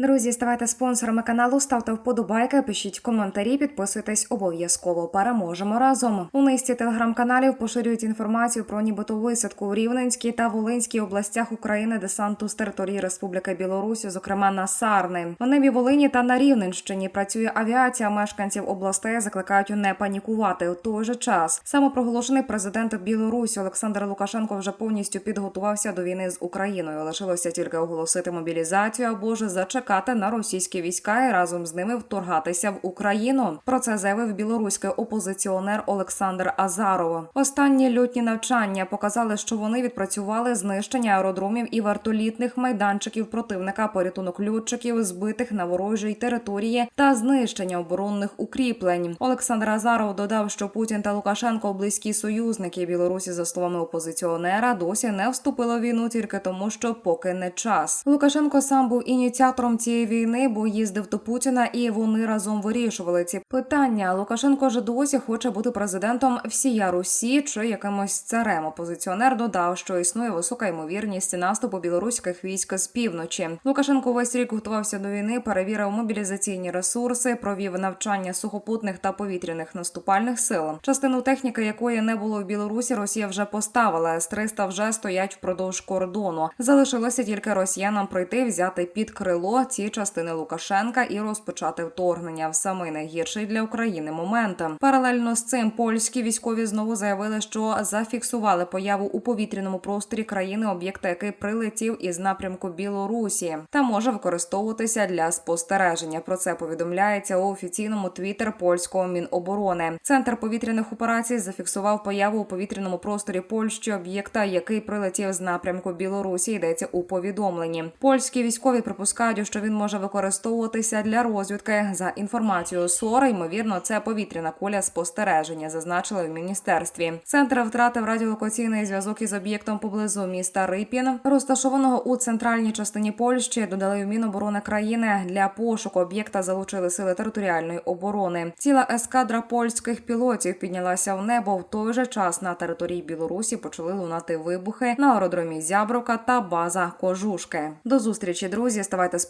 Друзі, ставайте спонсорами каналу, ставте вподобайки, пишіть коментарі, підписуйтесь обов'язково. Переможемо разом. У низці телеграм-каналів поширюють інформацію про нібито висадку у Рівненській та Волинській областях України десанту з території Республіки Білорусь, зокрема на Сарни. У небі Волині та на Рівненщині працює авіація. Мешканців областей закликають не панікувати. У той же час самопроголошений президент Білорусі Олександр Лукашенко вже повністю підготувався до війни з Україною. Лишилося тільки оголосити мобілізацію або ж зачекати на російські війська і разом з ними вторгатися в Україну. Про це заявив білоруський опозиціонер Олександр Азаров. Останні льотні навчання показали, що вони відпрацювали знищення аеродромів і вартолітних майданчиків противника, порятунок льотчиків, збитих на ворожій території та знищення оборонних укріплень. Олександр Азаров додав, що Путін та Лукашенко близькі союзники Білорусі, за словами опозиціонера, досі не вступили в війну тільки тому, що поки не час. Лукашенко сам був ініціатором цієї війни, бо їздив до Путіна, і вони разом вирішували ці питання. Лукашенко ж досі хоче бути президентом всія Русі чи якимось царем. Опозиціонер додав, що існує висока ймовірність наступу білоруських військ з півночі. Лукашенко весь рік готувався до війни, перевірив мобілізаційні ресурси, провів навчання сухопутних та повітряних наступальних сил. Частину техніки, якої не було в Білорусі, Росія вже поставила. С-300 вже стоять впродовж кордону. Залишилося тільки росіянам прийти, взяти під крило ці частини Лукашенка і розпочати вторгнення в самий найгірший для України момент. Паралельно з цим польські військові знову заявили, що зафіксували появу у повітряному просторі країни об'єкта, який прилетів із напрямку Білорусі та може використовуватися для спостереження. Про це повідомляється у офіційному твіттер польського міноборони. Центр повітряних операцій зафіксував появу у повітряному просторі Польщі об'єкта, який прилетів з напрямку Білорусі. Йдеться у повідомленні. Польські військові припускають, що він може використовуватися для розвідки. За інформацією СОР, ймовірно, це повітряна куля спостереження, зазначили в міністерстві. Центр втратив радіолокаційний зв'язок із об'єктом поблизу міста Рипін, розташованого у центральній частині Польщі. Додали в Міноборони країни для пошуку об'єкта. Залучили сили територіальної оборони. Ціла ескадра польських пілотів піднялася в небо. В той же час на території Білорусі почали лунати вибухи на аеродромі Зябровка та база Кожушки. До зустрічі, друзі. Ставайте